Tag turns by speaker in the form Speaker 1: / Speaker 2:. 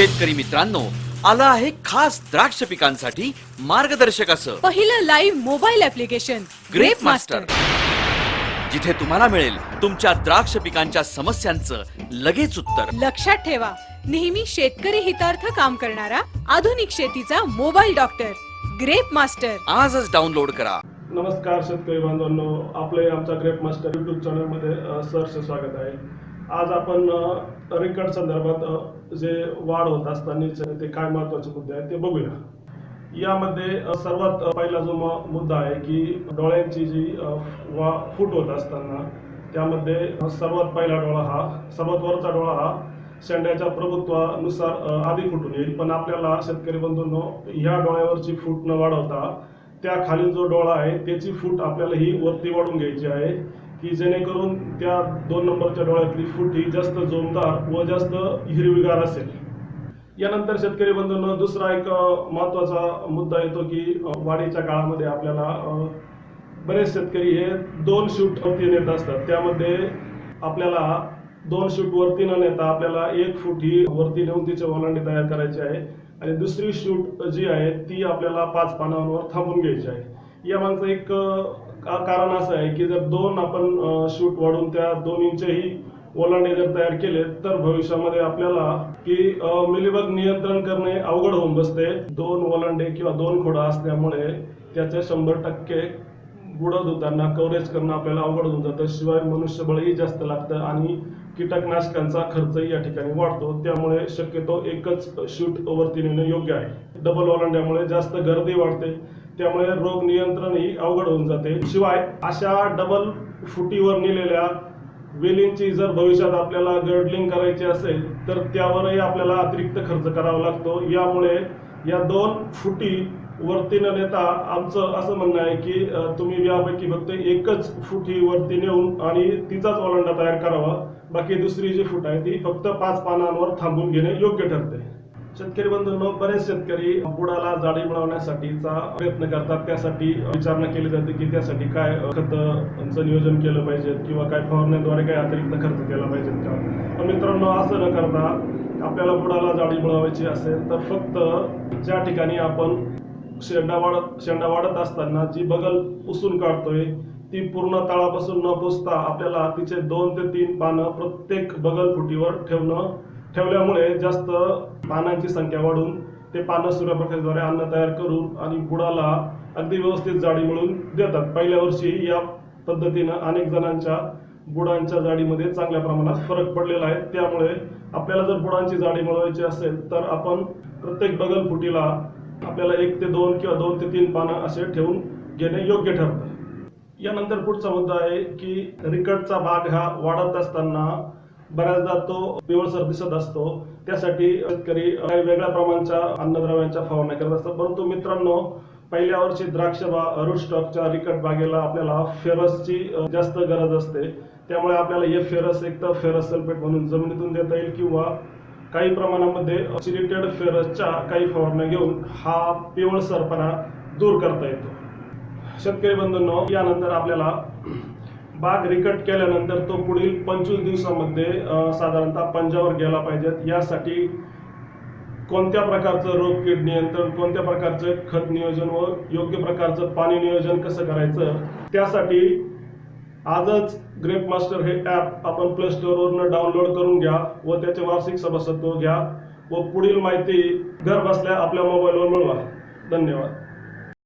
Speaker 1: शेतकरी मित्रांनो आलं आहे खास द्राक्ष पिकांसाठी मार्गदर्शक असं.
Speaker 2: पहिलं live mobile application
Speaker 1: grape master जिथे तुम्हाला मिळेल तुमच्या द्राक्ष पिकांच्या समस्यांचं लगेच उत्तर.
Speaker 2: लक्षात ठेवा नेहमी शेतकरी हितार्थ काम करणारा आधुनिक शेतीचा मोबाईल डॉक्टर ग्रेप मास्टर
Speaker 1: आजच डाउनलोड करा.
Speaker 3: नमस्कार शेतकरी बांधवांनो आपले आमच्या ग्रेट मास्टर युट्यूब चॅनलमध्ये सहर्ष स्वागत आहे. आज आपण रेकॉर्ड संदर्भात जे वाढ होत असताना ते काय महत्त्वाचे मुद्दे आहेत ते बघूया. यामध्ये सर्वात पहिला जो मुद्दा आहे की डोळ्यांची जी वा फूट होत असताना त्यामध्ये सर्वात पहिला डोळा हा सर्वात वरचा डोळा हा शेंड्याच्या प्रभुत्वानुसार आधी फुटून येईल. पण आपल्याला शेतकरी बंधूंनो ह्या डोळ्यावरची फूट न वाढवता त्या खाली जो डोळा आहे त्याची फूट आपल्याला ही वरती वाढून घ्यायची आहे. की जेणेकरून त्या दोन नंबरच्या डोळ्यातली फूट ही जास्त जोमदार व जास्त हिरवीगार असेल. यानंतर शेतकरी बंधूंना दुसरा एक महत्त्वाचा मुद्दा येतो की वाढीच्या काळामध्ये आपल्याला बरेच शेतकरी हे दोन शूट वरती नेत असतात. त्यामध्ये आपल्याला दोन शूट वरती न नेता आपल्याला एक फूट ही वरती नेऊन तिचे ओलांडी तयार करायची आहे आणि दुसरी शूट जी आहे ती आपल्याला पाच पानांवर थांबून घ्यायची आहे. या माणसं एक कारण असं आहे की जर दोन आपण शूट वाढून त्या दोन इंचही ओलांडे जर तयार केले तर भविष्यामध्ये आपल्याला की मिलीबग नियंत्रण करणे अवघड होऊन बसते. दोन ओलांडे किंवा दोन खोडा असल्यामुळे त्याचे शंभर टक्के बुडत होताना कव्हरेज करणं आपल्याला अवघड होऊन जातं. शिवाय मनुष्यबळही जास्त लागतं आणि कीटकनाशकांचा खर्चही या ठिकाणी वाढतो. त्यामुळे शक्यतो एकच शूट वरती नेणं योग्य आहे. डबल ओलांड्यामुळे जास्त गर्दी वाढते. त्यामुळे रोग नियंत्रणही अवघड होऊन जाते. शिवाय अशा डबल फुटीवर नेलेल्या वेलींची जर भविष्यात आपल्याला गर्डलिंग करायची असेल तर त्यावरही आपल्याला अतिरिक्त खर्च करावा लागतो. यामुळे या दोन फुटी वरती न नेता आमचं असं म्हणणं आहे की तुम्ही यापैकी फक्त एकच फुटी वरती नेऊन आणि तिचाच ओलांडा तयार करावा. बाकी दुसरी जी फूट आहे ती फक्त पाच पानांवर थांबून घेणे योग्य ठरते. शेतकरी बंधूंनो बरेच शेतकरी बुडाला जाळी मिळवण्यासाठीचा प्रयत्न करतात. त्यासाठी विचारणा केली जाते की त्यासाठी काय खतांचं नियोजन केलं पाहिजे किंवा काय फवारण्याद्वारे काय अतिरिक्त खर्च केला पाहिजे का? पण मित्रांनो असं न करता आपल्याला बुडाला जाळी मिळवायची असेल तर फक्त ज्या ठिकाणी आपण शेंडा वाढत शेंडा वाढत असताना जी बगल पुसून काढतोय ती पूर्ण तळापासून न पुसता आपल्याला तिचे दोन ते तीन पानं प्रत्येक बगल फुटीवर ठेवणं ठेवल्यामुळे जास्त पानांची संख्या वाढून ते पानं सूर्यप्रकाशद्वारे अन्न तयार करून आणि बुडाला अगदी व्यवस्थित जाडी मिळून देतात. पहिल्या वर्षी या पद्धतीनं अनेक जणांच्या बुडांच्या जाडीमध्ये चांगल्या प्रमाणात फरक पडलेला आहे. त्यामुळे आपल्याला जर बुडांची जाडी मिळवायची असेल तर आपण प्रत्येक बगल फुटीला आपल्याला एक ते दोन किंवा दोन ते तीन पानं असे ठेवून घेणे योग्य ठरतं. यानंतर पुढचा मुद्दा आहे की रिकटचा भाग हा वाढत असताना बऱ्याचदा तो पिवळसर दिसत असतो. त्यासाठी शेतकरी काही वेगळ्या प्रमाणच्या अन्नद्रव्यांच्या फवारण्या करत असतात. परंतु मित्रांनो पहिल्या वर्षी द्राक्ष बा रूट स्टॉकच्या रिकट बागेला आपल्याला फेरसची जास्त गरज असते. त्यामुळे आपल्याला हे फेरस एक तर फेरस सल्फेट म्हणून जमिनीतून देता येईल किंवा काही प्रमाणामध्ये सिलिटेड फेरसच्या काही फवारण्या घेऊन हा पिवळसरपणा दूर करता येतो. शेतकरी बंधूंनो यानंतर आपल्याला बाग रिकट केल्यानंतर तो पुढील पंचवीस दिवसामध्ये साधारणतः पंजावर गेला पाहिजेत यासाठी कोणत्या प्रकारचं रोग कीड नियंत्रण कोणत्या प्रकारचं खत नियोजन व योग्य प्रकारचं पाणी नियोजन कसं करायचं त्यासाठी आजच ग्रेप मास्टर हे ॲप आपण प्ले स्टोअरवरनं डाउनलोड करून घ्या व त्याचे वार्षिक सभासत्व घ्या व पुढील माहिती घर बसल्या आपल्या मोबाईलवर मिळवा. धन्यवाद.